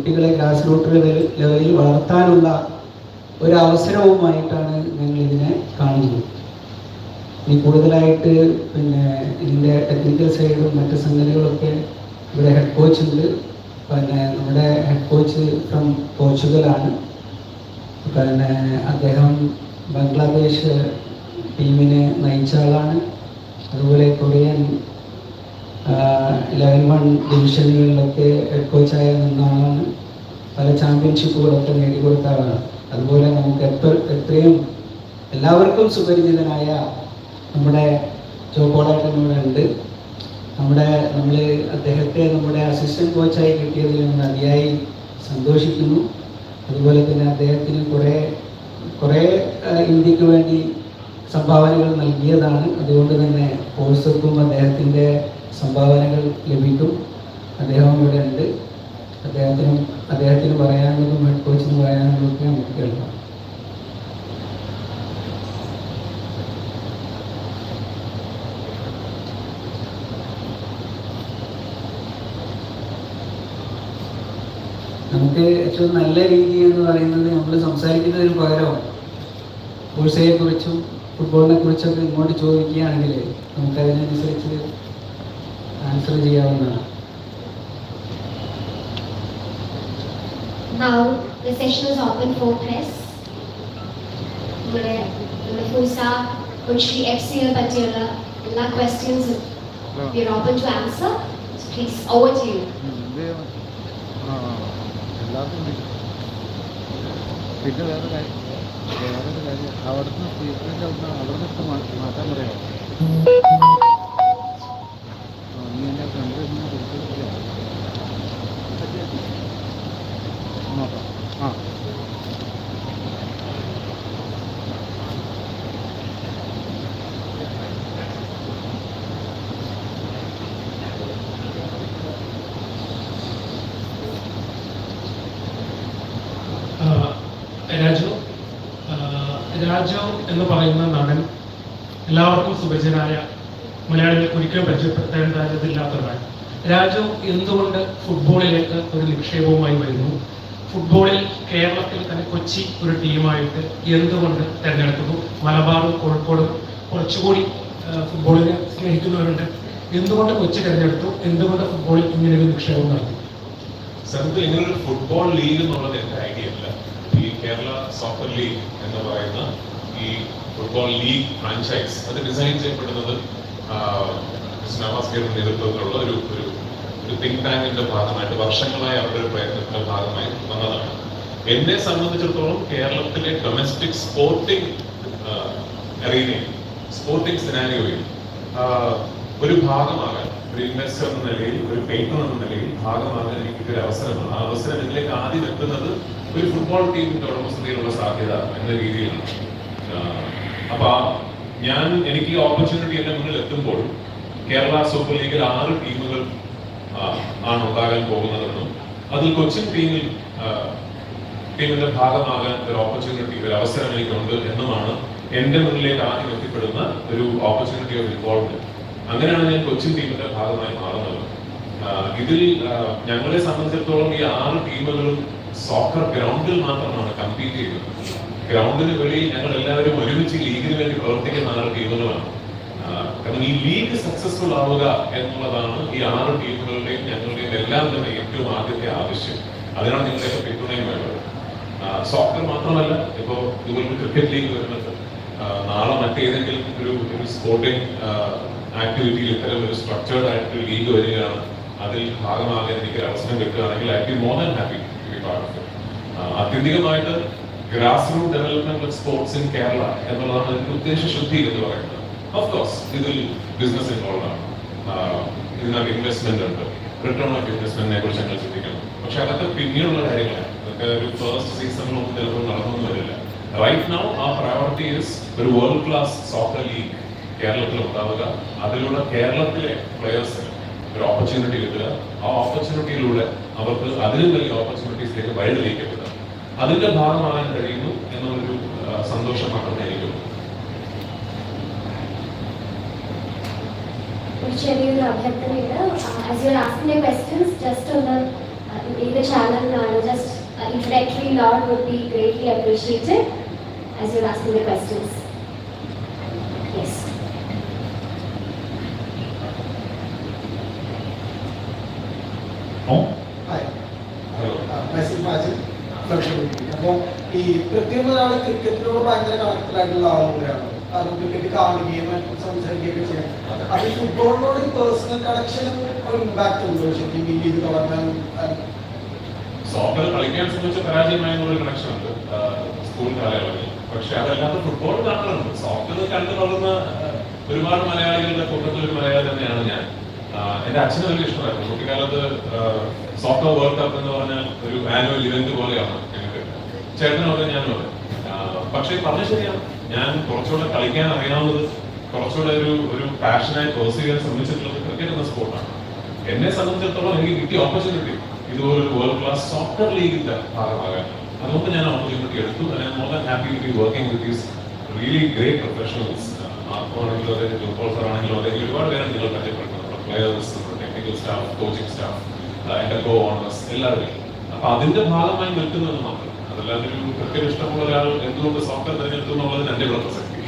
കുട്ടികളെ grass root ലെവലിൽ വളർത്താനുള്ള ഒരു അവസരവുമായിട്ടാണ് ഞങ്ങൾ ഇതിനെ കാണുന്നത്. ഇനി കൂടുതലായിട്ട് പിന്നെ ഇതിന്റെ ടെക്നിക്കൽ സൈഡും മറ്റ് സംഗതികളൊക്കെ ഇവിടെ ഹെഡ് കോച്ച് ഉണ്ട്. പിന്നെ നമ്മുടെ ഹെഡ് കോച്ച് ഫ്രം പോർച്ചുഗലാണ് പിന്നെ അദ്ദേഹം ബംഗ്ലാദേശ് ടീമിനെ നയിച്ച ആളാണ്. അതുപോലെ കൊറിയൻ ലെവൻ വൺ ഡിവിഷനുകളിലൊക്കെ ഹെഡ് കോച്ചായ നിന്നാണ് പല ചാമ്പ്യൻഷിപ്പുകളൊക്കെ നേടിക്കൊടുത്ത ആളാണ്. അതുപോലെ നമുക്ക് എത്ര എത്രയും എല്ലാവർക്കും സുപരിചിതനായ നമ്മുടെ ജോ ഉണ്ട്. നമ്മുടെ നമ്മൾ അദ്ദേഹത്തെ നമ്മുടെ അസിസ്റ്റന്റ് കോച്ചായി കിട്ടിയതിൽ നിന്ന് അതിയായി സന്തോഷിക്കുന്നു. അതുപോലെ തന്നെ അദ്ദേഹത്തിന് കുറേ കുറേ ഇന്ത്യയ്ക്ക് വേണ്ടി സംഭാവനകൾ നൽകിയതാണ്. അതുകൊണ്ട് തന്നെ കോഴ്സർക്കും അദ്ദേഹത്തിന്റെ സംഭാവനകൾ ലഭിക്കും. അദ്ദേഹം ഇവിടെ ഉണ്ട്. അദ്ദേഹത്തിനും അദ്ദേഹത്തിന് പറയാനുള്ളതും ഹെഡ് കോച്ചിന് പറയാനുള്ളതൊക്കെ നമുക്ക് കേൾക്കാം. നമുക്ക് ഏറ്റവും നല്ല രീതി എന്ന് പറയുന്നത് നമ്മൾ സംസാരിക്കുന്നതിന് പകരം കുറിച്ചും ഫുട്ബോളിനെ കുറിച്ചൊക്കെ ഇങ്ങോട്ട് ചോദിക്കുകയാണെങ്കിൽ നമുക്ക് അതിനനുസരിച്ച് ആൻസർ ചെയ്യാവുന്നതാണ് Now the session is open for press. നമ്മുടെ നമ്മുടെ ഫൂസ കൊച്ചി എഫ് സിയെ പറ്റിയുള്ള എല്ലാ ക്വസ്റ്റ്യൻസും we are open to answer please over to you ആ എല്ലാവർക്കും ഉണ്ട്. പിന്നെ വേറെ കാര്യം വേറൊരു കാര്യം അവിടുന്ന് ട്രീറ്റ്മെൻറ്റ് അവിടുന്ന് അവിടെ നിന്ന് മാറ്റാൻ പറയാമോ രാജു എന്ന് പറയുന്ന നടൻ എല്ലാവർക്കും സുപരിചിതനായ മലയാളികൾക്ക് ഒരിക്കലും പരിചയപ്പെടുത്തേണ്ടതില്ലാത്ത ഒരാൾ രാജു എന്തുകൊണ്ട് ഫുട്ബോളിലേക്ക് ഒരു നിക്ഷേപവുമായി വരുന്നു? ഫുട്ബോളിൽ കേരളത്തിൽ തന്നെ കൊച്ചി ഒരു ടീമായിട്ട് എന്തുകൊണ്ട് തിരഞ്ഞെടുക്കുന്നു? മലബാറും കോഴിക്കോടും കുറച്ചുകൂടി ഫുട്ബോളിനെ സ്നേഹിക്കുന്നവരുണ്ട്. എന്തുകൊണ്ട് കൊച്ചി തിരഞ്ഞെടുത്തു? എന്തുകൊണ്ട് ഫുട്ബോളിൽ ഇങ്ങനെ ഒരു നിക്ഷേപം നടത്തി? സത്യത്തിൽ ഒരു ഫുട്ബോൾ ലീഗ് എന്നുള്ളത് എന്റെ ഐഡിയ അല്ല ഈ കേരള സോക്കർ ലീഗ് എന്ന് പറയുന്ന ഈ ഫുട്ബോൾ ലീഗ് ഫ്രാഞ്ചൈസ് അത് ഡിസൈൻ ചെയ്യപ്പെടുന്നത് നവാസ് ഗീറിന്റെ നേതൃത്വത്തിലുള്ള ഒരു ഒരു ഒരു തിങ്ക് ടാങ്കിന്റെ ഭാഗമായിട്ട് വർഷങ്ങളായി അവരുടെ ഒരു പ്രയത്നത്തിന്റെ ഭാഗമായി വന്നതാണ്. എന്നെ സംബന്ധിച്ചിടത്തോളം കേരളത്തിലെ ഡൊമസ്റ്റിക് സ്പോർട്ടിംഗ് അറീനയിൽ സ്പോർട്ടിംഗ് സിനാരിയോയിൽ ഒരു ഭാഗമാകാൻ ഒരു ഇൻവെസ്റ്റർ എന്ന നിലയിൽ ഒരു പേറ്റർ എന്ന നിലയിൽ ഭാഗമാകാൻ എനിക്ക് ഒരു അവസരമാണ്. ആ അവസരം ഇതിലേക്ക് ആദ്യം എത്തുന്നത് ഒരു ഫുട്ബോൾ ടീമിന്റെ ഉടമസ്ഥതയിലുള്ള സാധ്യത എന്ന രീതിയിലാണ്. അപ്പൊ ഞാൻ എനിക്ക് ഓപ്പർച്യൂണിറ്റി എന്റെ മുന്നിൽ എത്തുമ്പോൾ കേരള സൂപ്പർ ലീഗിൽ ആറ് ടീമുകൾ ആണ് ഉണ്ടാകാൻ പോകുന്നതെന്നും അതിൽ കൊച്ചിൻ ടീമിൽ ടീമിന്റെ ഭാഗമാകാൻ ഒരു ഓപ്പർച്യൂണിറ്റി ഒരു അവസരം എനിക്കുണ്ട് എന്നുമാണ് എന്റെ മുന്നിലേക്ക് ആദ്യം എത്തിപ്പെടുന്ന ഒരു ഓപ്പർച്യൂണിറ്റി ഓഫ് ഇൻവോൾവ്മെന്റ് അങ്ങനെയാണ് ഞാൻ കൊച്ചിൻ ടീമിന്റെ ഭാഗമായി മാറുന്നത്. ഇതിൽ ഞങ്ങളെ സംബന്ധിച്ചിടത്തോളം ഈ ആറ് ടീമുകളും സോക്കർ ഗ്രൗണ്ടിൽ മാത്രമാണ് കമ്പീറ്റ് ചെയ്യുന്നത്. ഗ്രൗണ്ടിന് വെളിയിൽ ഞങ്ങൾ എല്ലാവരും ഒരുമിച്ച് ലീഗിന് വേണ്ടി പ്രവർത്തിക്കുന്ന ആറ് ടീമുകളാണ് കാരണം ഈ ലീഗ് സക്സസ്ഫുൾ ആവുക എന്നുള്ളതാണ് ഈ ആറ് ടീമുകളുടെയും ഞങ്ങളുടെയും എല്ലാം തന്നെ ഏറ്റവും ആദ്യത്തെ ആവശ്യം. അതിനാണ് നിങ്ങളുടെ പിന്തുണയും വേണ്ടത്. സോക്കർ മാത്രമല്ല ഇപ്പോൾ ഇതുപോലെ ക്രിക്കറ്റ് ലീഗ് വരുന്നത്. നാളെ മറ്റേതെങ്കിലും ഒരു ഒരു സ്പോർട്ടിംഗ് ആക്ടിവിറ്റിയിൽ ഇത്തരം ഒരു സ്ട്രക്ചേർഡ് ആയിട്ട് ലീഗ് വരികയാണ്. അതിൽ ഭാഗമാകാൻ എനിക്ക് അവസരം കിട്ടുകയാണെങ്കിൽ I be more than happy of ആത്യന്തികമായിട്ട് grass root development of sports in Kerala എന്നുള്ളതാണ് അതിന്റെ ഉദ്ദേശശുദ്ധി എന്ന് പറയുന്നത്. ഓഫ് കോഴ്സ് ഇതിൽ ബിസിനസ് ഇൻവോൾവ് ആണ്. ഇതിനകത്ത് ഇൻവെസ്റ്റ്മെന്റ് ഉണ്ട്. റിട്ടേൺ ഓഫ് ഇൻവെസ്റ്റ്മെന്റിനെ കുറിച്ച് ഞങ്ങൾ ചിന്തിക്കണം പക്ഷെ അതൊക്കെ പിന്നീടുള്ള കാര്യങ്ങളാണ്. അതൊക്കെ ഒരു ഫസ്റ്റ് സീസണിലൊന്നും ചിലപ്പോൾ നടന്നൊന്നും വരില്ല. റൈറ്റ് നൗ ആ പ്രയോറിറ്റി ഇസ് ഒരു വേൾഡ് ക്ലാസ് സോക്കർ ലീഗ് കേരളത്തിൽ ഉണ്ടാവുക. അതിലൂടെ കേരളത്തിലെ പ്ലെയേഴ്സിന് ഒരു ഓപ്പർച്യൂണിറ്റി കിട്ടുക. ആ ഓപ്പർച്യൂണിറ്റിയിലൂടെ അവർക്ക് അതിലും വലിയ ഓപ്പർച്യൂണിറ്റീസിലേക്ക് വഴി തെളിയിക്കപ്പെടുക. അതിന്റെ ഭാഗമാകാൻ കഴിയുന്നു എന്നുള്ളൊരു സന്തോഷം മാത്രമേ എനിക്കുള്ളൂ ഒരു ചെറിയൊരു അഭ്യർത്ഥനയുണ്ട്. As you are asking questions just ഒന്ന് uh, in the channel, uh, just uh, introductory note would be greatly appreciated അപ്പോൾ ഈ കൃത്യം ഒരാൾ ക്രിക്കറ്റിനോട് ഭയങ്കര കണക്റ്റഡായിട്ടുള്ള ആളുകളാണ്. കാരണം ക്രിക്കറ്റ് കാണുകയും സംസാരിക്കുകയൊക്കെ ചെയ്യാം. അത്. ഫുട്ബോളിനോട് ഒരു പേഴ്സണൽ കണക്ഷനും ഒരു ഇമ്പാക്ട് ഉണ്ട്? ശരിക്കും ഈ ലീഗ് തുടങ്ങാൻ? സോക്കർ കളിക്കാൻ ശ്രമിച്ച പരാജയമായ കണക്ഷൻ ഉണ്ട്. സ്കൂൾ കാലയളവിൽ. പക്ഷെ അതല്ലാതെ ഫുട്ബോൾ കാണാറുണ്ട്. സോക്കർ കണ്ടു വളർന്ന ഒരുപാട് മലയാളികളുടെ കൂട്ടത്തിൽ ഒരു മലയാളി തന്നെയാണ് ഞാൻ. എന്റെ അച്ഛന് വലിയ ഇഷ്ടമായിരുന്നു. കുട്ടിക്കാലത്ത് സോഫ്റ്റ്വെയർ വേൾഡ് കപ്പ് എന്ന് പറഞ്ഞ ഒരു ആനുവൽ ഇവന്റ് പോലെയാണ് ഞങ്ങൾക്ക്. ചേട്ടനോട് ഞാൻ ഞാനും അതെ ആ, പക്ഷേ പറഞ്ഞ ശരിയാണ്. ഞാൻ കുറച്ചുകൂടെ കളിക്കാൻ അറിയാവുന്നത് കുറച്ചുകൂടെ ഒരു ഒരു പാഷനായി പേഴ്സ് ചെയ്യാൻ ശ്രമിച്ചിട്ടുള്ളത് ക്രിക്കറ്റ് എന്ന സ്പോർട്ടാണ് എന്നെ സംബന്ധിച്ചിടത്തോളം എനിക്ക് കിട്ടിയ ഓപ്പർച്യൂണിറ്റി ഇതുപോലൊരു വേൾഡ് ക്ലാസ് സോഫ്റ്റ്വെയർ ലീഗിന്റെ ഭാഗമാകാൻ. അതുകൊണ്ട് ഞാൻ ഓപ്പർച്യൂണിറ്റി എടുത്തു. I more than happy to be working with these really great professionals ആർക്കാണെങ്കിലും അതെ ജോപ്പോൾ സർ ആണെങ്കിലും അതെ ഒരുപാട് പേരെ നിങ്ങൾ പരിചയപ്പെടുന്നത് നമ്മുടെ players technical staff coaching staff എന്റെ കോ ഓണേഴ്സ് എല്ലാവരും അപ്പൊ അതിന്റെ ഭാഗമായി നിൽക്കുന്നത് മാത്രം അതല്ലാതെ ഒരു ക്രിക്കറ്റ് ഇഷ്ടമുള്ള ഒരാൾ എന്തുകൊണ്ട് സോഫ്റ്റ്വെയർ തിരഞ്ഞെടുത്തു എന്നുള്ളത് എന്റെ ഇവിടെ പ്രസക്തി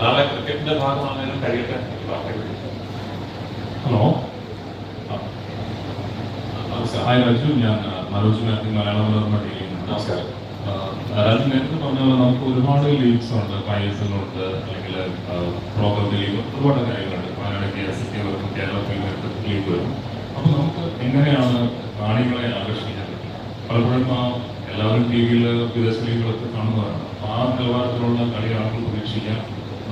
നാളെ ക്രിക്കറ്റിന്റെ ഭാഗമാകാനും കഴിയട്ടെ ഹലോ ഹായ് രാജു ഞാൻ മനോജ് മാത്യു മലയാളം മനോരമ നമസ്കാരം രാജു നേരത്തെ പറഞ്ഞ പോലെ നമുക്ക് ഒരുപാട് ലീഗ്സ് ഉണ്ട്. പൈസലുണ്ട് അല്ലെങ്കിൽ പ്രോഗ്രാം ലീഗ് ഒരുപാട് കാര്യങ്ങളുണ്ട്. മലയാളി എസ് ടി വർക്കും കേരള ലീഗ് വരും അപ്പോൾ നമുക്ക് എങ്ങനെയാണ് കാണികളെ ആകർഷിക്കാൻ പറ്റും പലപ്പോഴും ആ എല്ലാവരും ടി വിയിൽ വിദേശ ലീഗുകളൊക്കെ കാണുന്നതാണ്. ആ നിലവാരത്തിലുള്ള കളി ആളുകൾ പ്രതീക്ഷിക്കാം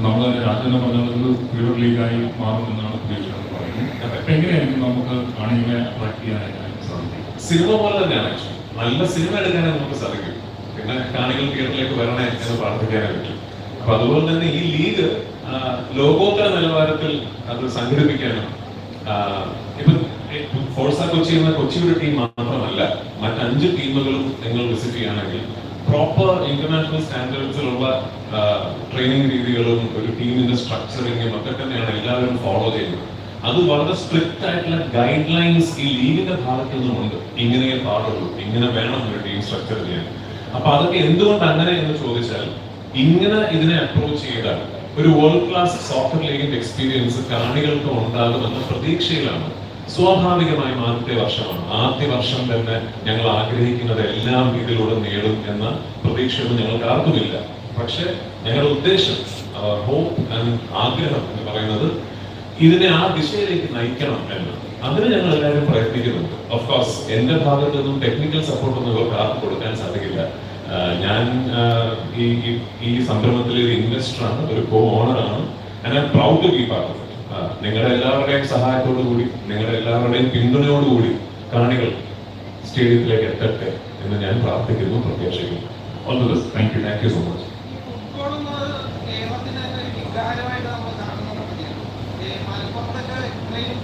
നമ്മൾ രാജ്യം ഒരു പ്യൂർ ലീഗായി മാറുമെന്നാണ് പ്രതീക്ഷ പറയുന്നത്. എങ്ങനെയായിരിക്കും നമുക്ക് കാണികളെ അട്രാക്ട് ചെയ്യാനായിട്ട് സാധിക്കും? സിനിമ പോലെ തന്നെയാണ് നല്ല സിനിമ എടുക്കാനേ നമുക്ക് സാധിക്കും. കാണികൾ തിയേറ്ററിലേക്ക് വരണേ എന്ന് പ്രാർത്ഥിക്കാനേ പറ്റും. അപ്പൊ അതുപോലെ തന്നെ ഈ ലീഗ് ലോകോത്തര നിലവാരത്തിൽ അത് സംഘടിപ്പിക്കാനും ഇപ്പൊ കൊച്ചി എന്ന കൊച്ചിയുടെ ടീം മാത്രമല്ല മറ്റഞ്ച് ടീമുകളും നിങ്ങൾ വിസിറ്റ് ചെയ്യുകയാണെങ്കിൽ പ്രോപ്പർ ഇന്റർനാഷണൽ സ്റ്റാൻഡേർഡ്സിലുള്ള ട്രെയിനിങ് രീതികളും ഒരു ടീമിന്റെ സ്ട്രക്ചറിങ്ങും ഒക്കെ തന്നെയാണ് എല്ലാവരും ഫോളോ ചെയ്യുന്നത്. അത് വളരെ സ്ട്രിക്റ്റ് ആയിട്ടുള്ള ഗൈഡ് ലൈൻസ് ഈ ലീഗിന്റെ ഭാഗത്തു നിന്നുമുണ്ട് ഇങ്ങനെ പാടുള്ളൂ ഇങ്ങനെ വേണം ഒരു ടീം സ്ട്രക്ചർ ചെയ്യാൻ. അപ്പൊ അതൊക്കെ എന്തുകൊണ്ട് അങ്ങനെ എന്ന് ചോദിച്ചാൽ ഇങ്ങനെ ഇതിനെ അപ്രോച്ച് ചെയ്താൽ ഒരു വേൾഡ് ക്ലാസ് സോക്കർ ലീഗിന്റെ എക്സ്പീരിയൻസ് കാണികൾക്ക് ഉണ്ടാകുമെന്ന പ്രതീക്ഷയിലാണ്. സ്വാഭാവികമായും ആദ്യത്തെ വർഷമാണ്. ആദ്യ വർഷം തന്നെ ഞങ്ങൾ ആഗ്രഹിക്കുന്നത് എല്ലാം ഇതിലൂടെ നേടും എന്ന പ്രതീക്ഷയൊന്നും ഞങ്ങൾക്ക് ആർക്കുമില്ല. പക്ഷെ ഞങ്ങളുടെ ഉദ്ദേശം ഹോപ്പ് ആൻഡ് ആഗ്രഹം എന്ന് പറയുന്നത് ഇതിനെ ആ ദിശയിലേക്ക് നയിക്കണം എന്ന്. അതിന് ഞങ്ങൾ എല്ലാവരും പ്രയത്നിക്കുന്നുണ്ട്. ഓഫ്കോഴ്സ് എന്റെ ഭാഗത്ത് നിന്നും ടെക്നിക്കൽ സപ്പോർട്ട് ഒന്നും ഇവർക്ക് ആർക്കും കൊടുക്കാൻ സാധിക്കില്ല. ഞാൻ ഈ ഈ- സംരംഭത്തിലെ ഒരു ഇൻവെസ്റ്ററാണ് ഒരു കോ ഓണറാണ് and I proud to be part നിങ്ങളുടെ എല്ലാവരുടെയും സഹായത്തോടു കൂടി നിങ്ങളുടെ എല്ലാവരുടെയും പിന്തുണയോടുകൂടി കാണികൾ സ്റ്റേഡിയത്തിലേക്ക് എത്തട്ടെ എന്ന് ഞാൻ പ്രാർത്ഥിക്കുന്നു പ്രത്യാശിക്കുന്നു. All the best thank you thank you so much football എന്നത് കേരളത്തിന് തന്നെ ഒരു വികാരമായിട്ട് നമ്മൾ കാണുന്നത് മലപ്പുറത്തൊക്കെ ഇത്രയും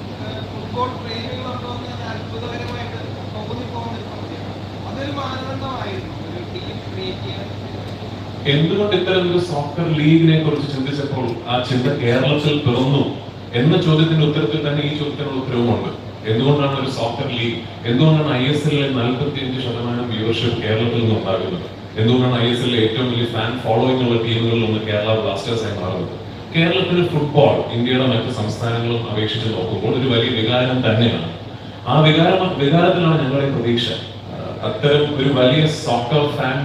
ഫുട്ബോൾ പ്രേമികളുണ്ടോ എന്ന് ഞാൻ അത്ഭുതകരമായിട്ട് തോന്നിപ്പോകുന്ന ഒരു സംശയമാണ് അതൊരു മാനദണ്ഡമായിരുന്നു ഒരു ടീം ക്രിയേറ്റ് ചെയ്യാൻ എന്തുകൊണ്ട് ഇത്തരം ഒരു സോക്കർ ലീഗിനെ കുറിച്ച് ചിന്തിച്ചപ്പോൾ ആ ചിന്ത കേരളത്തിൽ പിറന്നു എന്ന ചോദ്യത്തിന്റെ ഉത്തരത്തിൽ തന്നെ ഈ ചോദ്യത്തിനുള്ള ഉത്തരവുമുണ്ട്. എന്തുകൊണ്ടാണ് ഒരു സോക്കർ ലീഗ് എന്തുകൊണ്ടാണ് ഐ എസ് എല്ലിലെ നാൽപ്പത്തി അഞ്ച് ശതമാനം വ്യൂവർഷിപ്പ് കേരളത്തിൽ നിന്ന് ഉണ്ടാകുന്നത്? എന്തുകൊണ്ടാണ് ഐ എസ് എല്ലിലെ ഏറ്റവും വലിയ ഫാൻ ഫോളോയിങ് ഉള്ള ടീമുകളിൽ ഒന്ന് കേരള ബ്ലാസ്റ്റേഴ്സ് ആയി മാറുന്നത്? കേരളത്തിൽ ഫുട്ബോൾ ഇന്ത്യയുടെ മറ്റ് സംസ്ഥാനങ്ങളും അപേക്ഷിച്ച് നോക്കുമ്പോൾ ഒരു വലിയ വികാരം തന്നെയാണ്. ആ വികാരം വികാരത്തിലാണ് ഞങ്ങളുടെ പ്രതീക്ഷ. അത്തരം ഒരു വലിയ സോക്കർ ഫാൻ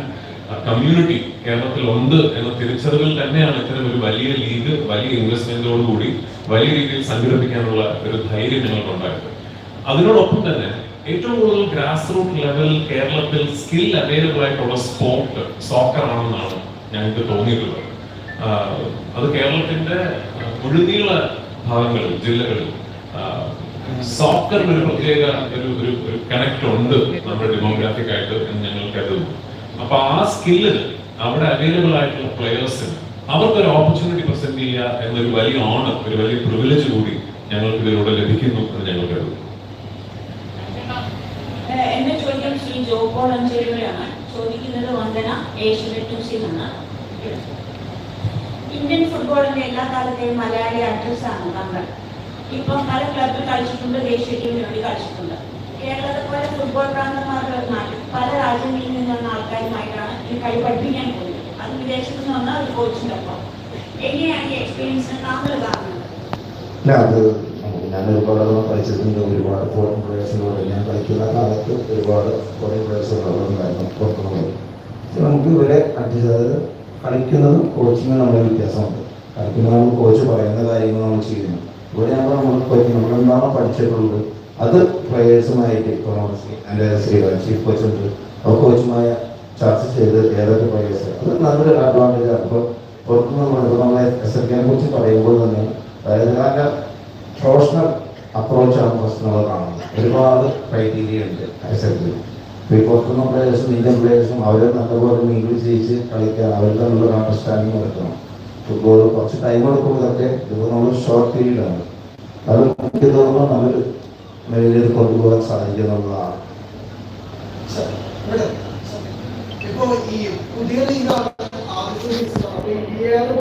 കമ്മ്യൂണിറ്റി കേരളത്തിൽ ഉണ്ട് എന്ന തിരിച്ചറിവിൽ തന്നെയാണ് ഇത്തരം ഒരു വലിയ ലീഗ് വലിയ ഇൻവെസ്റ്റ്മെന്റോടുകൂടി വലിയ രീതിയിൽ സംഘടിപ്പിക്കാനുള്ള ഒരു ധൈര്യം ഞങ്ങൾക്ക് ഉണ്ടായത് അതിനോടൊപ്പം തന്നെ ഏറ്റവും കൂടുതൽ ഗ്രാസ് റൂട്ട് ലെവൽ കേരളത്തിൽ സ്കിൽ അവൈലബിൾ ആയിട്ടുള്ള സ്പോർട്ട് സോക്കർ ആണെന്നാണ് ഞങ്ങൾക്ക് തോന്നിയിട്ടുള്ളത്. അത് കേരളത്തിന്റെ മുഴുനീള ഭാഗങ്ങളിൽ ജില്ലകളിൽ. സോക്കറിന് ഒരു പ്രത്യേക ഒരു ഒരു കണക്ട് ഉണ്ട് നമ്മുടെ ഡെമോഗ്രാഫിക് ആയിട്ട് എന്ന് ഞങ്ങൾ കരുതുന്നു. അപ്പൊ ആ സ്കില്ലിന് അവിടെ അവൈലബിൾ ആയിട്ടുള്ള പ്ലെയേഴ്സിന് അവർക്ക് ഒരു ഓപ്പർച്യൂണിറ്റി പ്രസന്റ് ചെയ്യുക എന്നൊരു വലിയ ഓണർ ഒരു വലിയ പ്രിവിലേജ് കൂടി ഞങ്ങൾക്ക് ഇതിലൂടെ ലഭിക്കുന്നു എന്ന് ഞങ്ങൾ കരുതുന്നു. എന്റെ ചോദ്യം ശ്രീ ജോപോൾ അഞ്ചേരിയാണ് ചോദിക്കുന്നത് വന്ദന ഏഷ്യനെറ്റ് ആണ് ഇന്ത്യൻ ഫുട്ബോളിന്റെ എല്ലാ കാലത്തെയും മലയാളി അഡ്രസ്സാണ് താങ്കൾ. ഇപ്പം പല ക്ലബിൽ കളിച്ചിട്ടുണ്ട് ദേശീയ ടീമിന് വേണ്ടി കളിച്ചിട്ടുണ്ട്. കേരളത്തെ പോലെ ഫുട്ബോൾ പ്രാന്തന്മാരുടെ നാട്ടിൽ പല രാജ്യങ്ങളിൽ നിന്നുള്ള ആൾക്കാരുമായിട്ടാണ് ഈ കളി പഠിപ്പിക്കാൻ പോകുന്നത് അത് വിദേശത്ത് നിന്ന് വന്ന ഒരു കോച്ചിന്റെ ഒപ്പം. എങ്ങനെയാണ് ഈ എക്സ്പീരിയൻസ് താങ്കൾ കാണുന്നത് ഞാൻ ഒരുപാട് തവണ കളിച്ചിട്ടുണ്ട് ഒരുപാട് ഫോറിൻ പ്ലേയേഴ്സിനോട് ഞാൻ കളിക്കുന്ന കാലത്ത് ഒരുപാട് ഫോറിൻ പ്ലേയേഴ്സുകളുണ്ടായിരുന്നു പുറത്തുനിന്ന് നമുക്ക് ഇവരെ അഡ്ജസ്റ്റ് കളിക്കുന്നതും കോച്ചിങ്ങും നമ്മുടെ വ്യത്യാസമുണ്ട്. കളിക്കുന്നതാണ് കോച്ച് പറയുന്ന കാര്യങ്ങൾ നമ്മൾ ചെയ്യുന്നു ഇവിടെ നമ്മൾ നമ്മൾ നമ്മൾ എന്താണോ പഠിച്ചിട്ടുള്ളത് അത് പ്ലേയേഴ്സുമായിട്ട് നമ്മൾ എന്റെ ശ്രീകാൻ ചീഫ് കോച്ച് ഉണ്ട് ആ കോച്ചുമായ ചർച്ച ചെയ്ത് ഏതൊക്കെ പ്ലേയേഴ്സ് അത് നല്ലൊരു അഡ്വാന്റേജ് ആണ് ഇപ്പോൾ പുറത്തുനിന്ന് നമ്മൾ നമ്മളെ എസ് എൽ കെനെ കുറിച്ച് പറയുമ്പോൾ തന്നെ അതായത് നല്ല പ്രൊഫഷണൽ അപ്രോച്ചാണ് പ്രശ്നങ്ങൾ കാണുന്നത്. ഒരുപാട് ക്രൈറ്റീരിയ ഉണ്ട് എസ് എൽ കെ ഇപ്പോൾ പുറത്തുനിന്ന് പ്ലേയേഴ്സും ഇന്ത്യൻ പ്ലേയേഴ്സും അവർ നല്ലപോലെ മീറ്റിൽ ചെയ്യിച്ച് കളിക്കാൻ അവർ നല്ല അണ്ടർസ്റ്റാൻഡിങ് എടുക്കണം ഫുട്ബോൾ കുറച്ച് ടൈം എടുക്കുമ്പോഴൊക്കെ ഇത് നമ്മൾ ഷോർട്ട് പീരീഡാണ് അത് എനിക്ക് തോന്നുന്നു നല്ലൊരു മേഖലയിൽ കൊണ്ടുപോകാൻ സാധിക്കുന്നുള്ളതാണ് ഇപ്പോൾ ഈ പുതിയ